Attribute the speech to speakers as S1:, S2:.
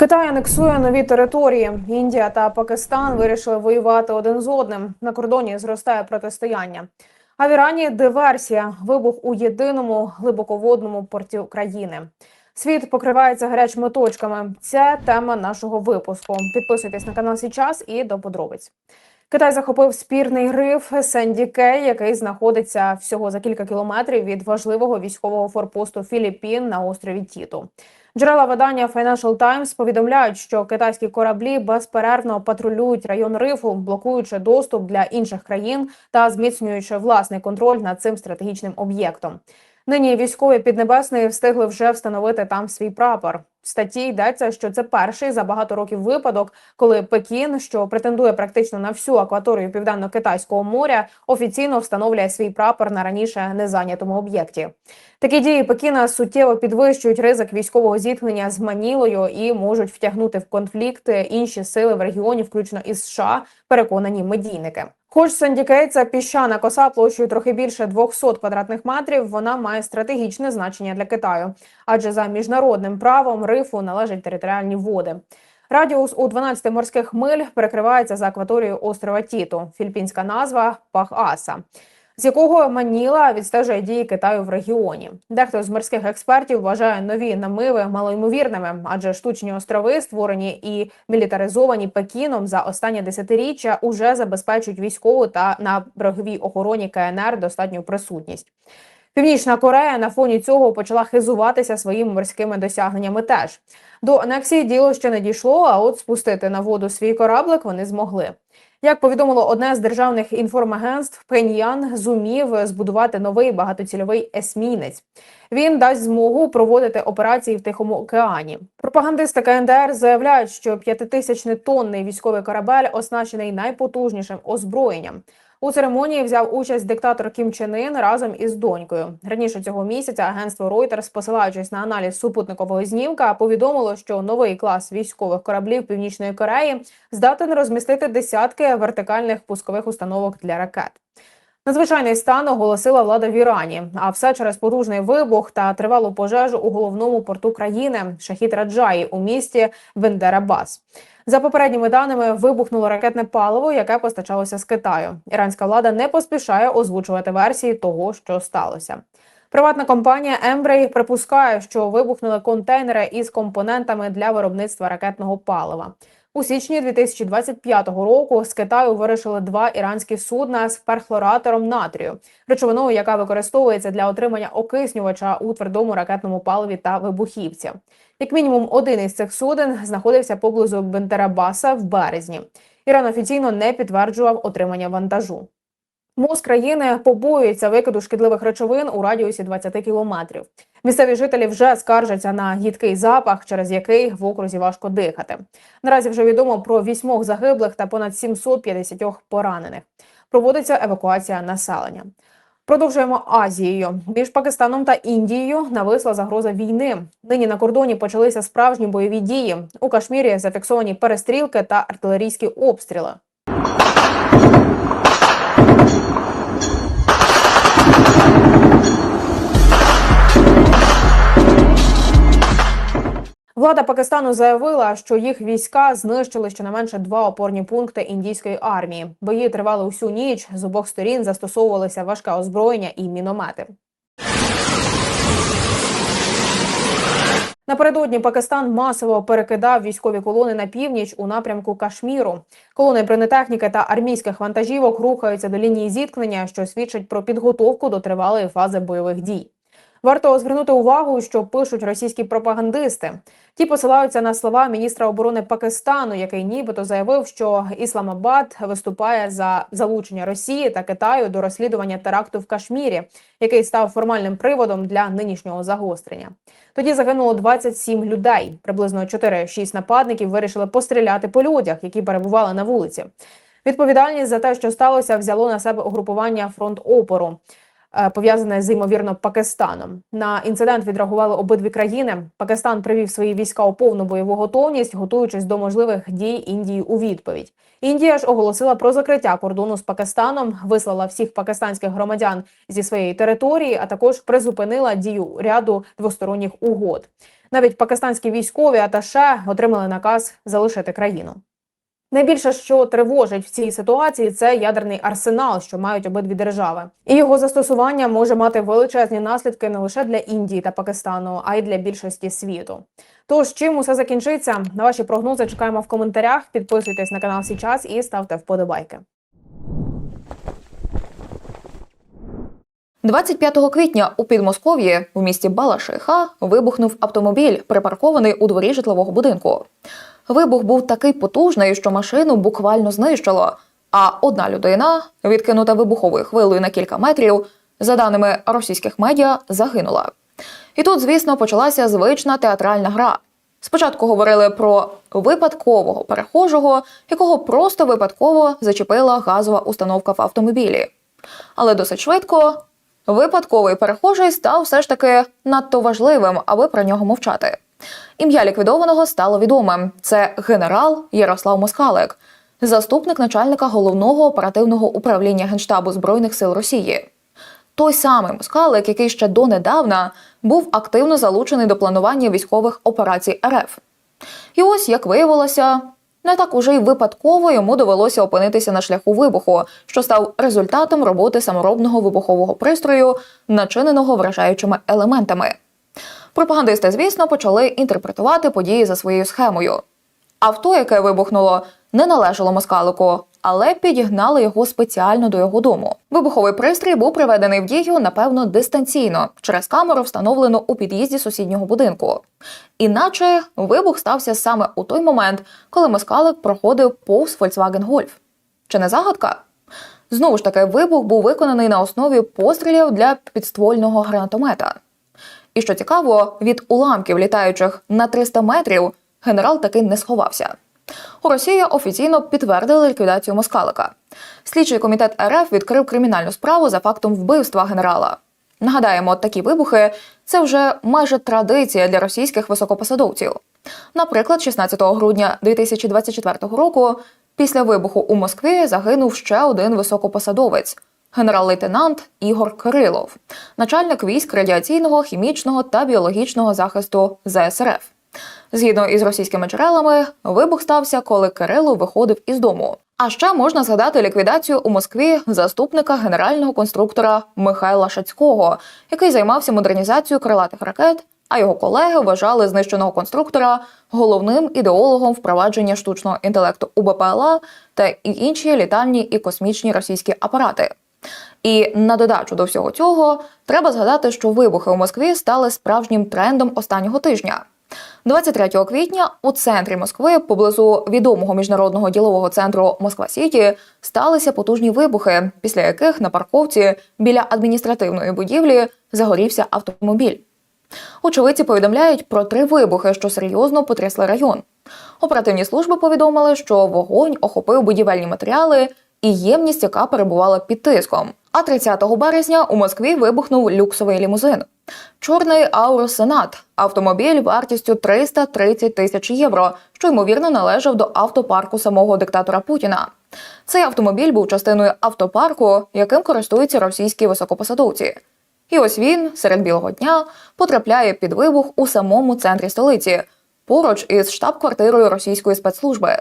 S1: Китай анексує нові території. Індія та Пакистан вирішили воювати один з одним. На кордоні зростає протистояння. А в Ірані диверсія, вибух у єдиному глибоководному порті країни. Світ покривається гарячими точками. Це тема нашого випуску. Підписуйтесь на канал Січас і до подробиць. Китай захопив спірний риф Сенді Кей, який знаходиться всього за кілька кілометрів від важливого військового форпосту Філіппін на острові Тіту. Джерела видання Financial Times повідомляють, що китайські кораблі безперервно патрулюють район рифу, блокуючи доступ для інших країн та зміцнюючи власний контроль над цим стратегічним об'єктом. Нині військові Піднебесної встигли вже встановити там свій прапор. В статті йдеться, що це перший за багато років випадок, коли Пекін, що претендує практично на всю акваторію південно-китайського моря, офіційно встановлює свій прапор на раніше незайнятому об'єкті. Такі дії Пекіна суттєво підвищують ризик військового зіткнення з Манілою і можуть втягнути в конфлікт інші сили в регіоні, включно із США, переконані медійники. Хоч Сандікейця – піщана коса площею трохи більше 200 квадратних метрів, вона має стратегічне значення для Китаю, адже за міжнародним правом рифу належать територіальні води. Радіус у 12 морських миль перекривається за акваторією острова Тіту. Фільпінська назва Пах-Аса з якого Маніла відстежує дії Китаю в регіоні. Дехто з морських експертів вважає нові намиви малоймовірними, адже штучні острови, створені і мілітаризовані Пекіном за останні десятиріччя, уже забезпечують військову та на береговій охороні КНР достатню присутність. Північна Корея на фоні цього почала хизуватися своїми морськими досягненнями. Теж до анексії діло ще не дійшло. А от спустити на воду свій кораблик вони змогли. Як повідомило одне з державних інформагентств, Пеньян зумів збудувати новий багатоцільовий есмінець. Він дасть змогу проводити операції в Тихому океані. Пропагандисти КНДР заявляють, що п'ятитисячнетонний військовий корабель оснащений найпотужнішим озброєнням. У церемонії взяв участь диктатор Кім Чен Ін разом із донькою. Раніше цього місяця агентство Reuters, посилаючись на аналіз супутникового знімка, повідомило, що новий клас військових кораблів Північної Кореї здатен розмістити десятки вертикальних пускових установок для ракет. Надзвичайний стан оголосила влада в Ірані, а все через потужний вибух та тривалу пожежу у головному порту країни Шахід Раджаї у місті Бендерабас. За попередніми даними, вибухнуло ракетне паливо, яке постачалося з Китаю. Іранська влада не поспішає озвучувати версії того, що сталося. Приватна компанія Ембрей припускає, що вибухнули контейнери із компонентами для виробництва ракетного палива. У січні 2025 року з Китаю вирішили два іранські судна з перхлоратором натрію, речовиною, яка використовується для отримання окиснювача у твердому ракетному паливі та вибухівці. Як мінімум, один із цих суден знаходився поблизу Бентерабаса в березні. Іран офіційно не підтверджував отримання вантажу. МОЗ країни побоюється викиду шкідливих речовин у радіусі 20 кілометрів. Місцеві жителі вже скаржаться на гідкий запах, через який в окрузі важко дихати. Наразі вже відомо про вісьмох загиблих та понад 750 поранених. Проводиться евакуація населення. Продовжуємо Азією. Між Пакистаном та Індією нависла загроза війни. Нині на кордоні почалися справжні бойові дії. У Кашмірі зафіксовані перестрілки та артилерійські обстріли. Влада Пакистану заявила, що їх війська знищили щонайменше два опорні пункти індійської армії. Бої тривали усю ніч. З обох сторін застосовувалися важке озброєння і міномети. Напередодні Пакистан масово перекидав військові колони на північ у напрямку Кашміру. Колони бронетехніки та армійських вантажівок рухаються до лінії зіткнення, що свідчить про підготовку до тривалої фази бойових дій. Варто звернути увагу, що пишуть російські пропагандисти. Ті посилаються на слова міністра оборони Пакистану, який нібито заявив, що Ісламабад виступає за залучення Росії та Китаю до розслідування теракту в Кашмірі, який став формальним приводом для нинішнього загострення. Тоді загинуло 27 людей. Приблизно 4-6 нападників вирішили постріляти по людях, які перебували на вулиці. Відповідальність за те, що сталося, взяло на себе угрупування фронт опору. Е, Пов'язане з ймовірно Пакистаном на інцидент відреагували обидві країни. Пакистан привів свої війська у повну бойову готовність, готуючись до можливих дій Індії у відповідь. Індія ж оголосила про закриття кордону з Пакистаном, вислала всіх пакистанських громадян зі своєї території, а також призупинила дію ряду двосторонніх угод. Навіть пакистанські військові аташе отримали наказ залишити країну. Найбільше, що тривожить в цій ситуації, це ядерний арсенал, що мають обидві держави, і його застосування може мати величезні наслідки не лише для Індії та Пакистану, а й для більшості світу. Тож чим усе закінчиться? На ваші прогнози чекаємо в коментарях. Підписуйтесь на канал Січас і ставте вподобайки.
S2: 25 квітня у Підмосков'ї в місті Балашиха вибухнув автомобіль, припаркований у дворі житлового будинку. Вибух був такий потужний, що машину буквально знищило. А одна людина, відкинута вибуховою хвилею на кілька метрів, за даними російських медіа, загинула. І тут, звісно, почалася звична театральна гра. Спочатку говорили про випадкового перехожого, якого просто випадково зачепила газова установка в автомобілі. Але досить швидко випадковий перехожий став все ж таки надто важливим, аби про нього мовчати. Ім'я ліквідованого стало відомим: це генерал Ярослав Москалик, заступник начальника головного оперативного управління Генштабу Збройних сил Росії. Той самий Москалик, який ще донедавна був активно залучений до планування військових операцій РФ. І ось, як виявилося, не так уже й випадково йому довелося опинитися на шляху вибуху, що став результатом роботи саморобного вибухового пристрою, начиненого вражаючими елементами. Пропагандисти, звісно, почали інтерпретувати події за своєю схемою. Авто, яке вибухнуло, не належало москалику, але підігнали його спеціально до його дому. Вибуховий пристрій був приведений в дію, напевно, дистанційно через камеру, встановлену у під'їзді сусіднього будинку. Іначе вибух стався саме у той момент, коли москалик проходив повз Volkswagen Golf. Чи не загадка? Знову ж таки, вибух був виконаний на основі пострілів для підствольного гранатомета. І що цікаво, від уламків, літаючих на 300 метрів, генерал таки не сховався. У Росії офіційно підтвердили ліквідацію москалика. Слідчий комітет РФ відкрив кримінальну справу за фактом вбивства генерала. Нагадаємо, такі вибухи це вже майже традиція для російських високопосадовців. Наприклад, 16 грудня 2024 року, після вибуху у Москві загинув ще один високопосадовець генерал-лейтенант Ігор Кирилов, начальник військ радіаційного, хімічного та біологічного захисту ЗСРФ. Згідно із російськими джерелами, вибух стався, коли Кирилов виходив із дому. А ще можна згадати ліквідацію у Москві заступника генерального конструктора Михайла Шацького, який займався модернізацією крилатих ракет. А його колеги вважали знищеного конструктора головним ідеологом впровадження штучного інтелекту у БПЛА та інші літальні і космічні російські апарати. І на додачу до всього цього треба згадати, що вибухи у Москві стали справжнім трендом останнього тижня. 23 квітня у центрі Москви, поблизу відомого міжнародного ділового центру Москва Сіті, сталися потужні вибухи, після яких на парковці біля адміністративної будівлі загорівся автомобіль. Очевидці повідомляють про три вибухи, що серйозно потрясли район. Оперативні служби повідомили, що вогонь охопив будівельні матеріали і ємність, яка перебувала під тиском. А 30 березня у Москві вибухнув люксовий лімузин. Чорний Аурус Сенат автомобіль вартістю 330 тисяч євро, що ймовірно належав до автопарку самого диктатора Путіна. Цей автомобіль був частиною автопарку, яким користуються російські високопосадовці. І ось він серед білого дня потрапляє під вибух у самому центрі столиці, поруч із штаб-квартирою російської спецслужби.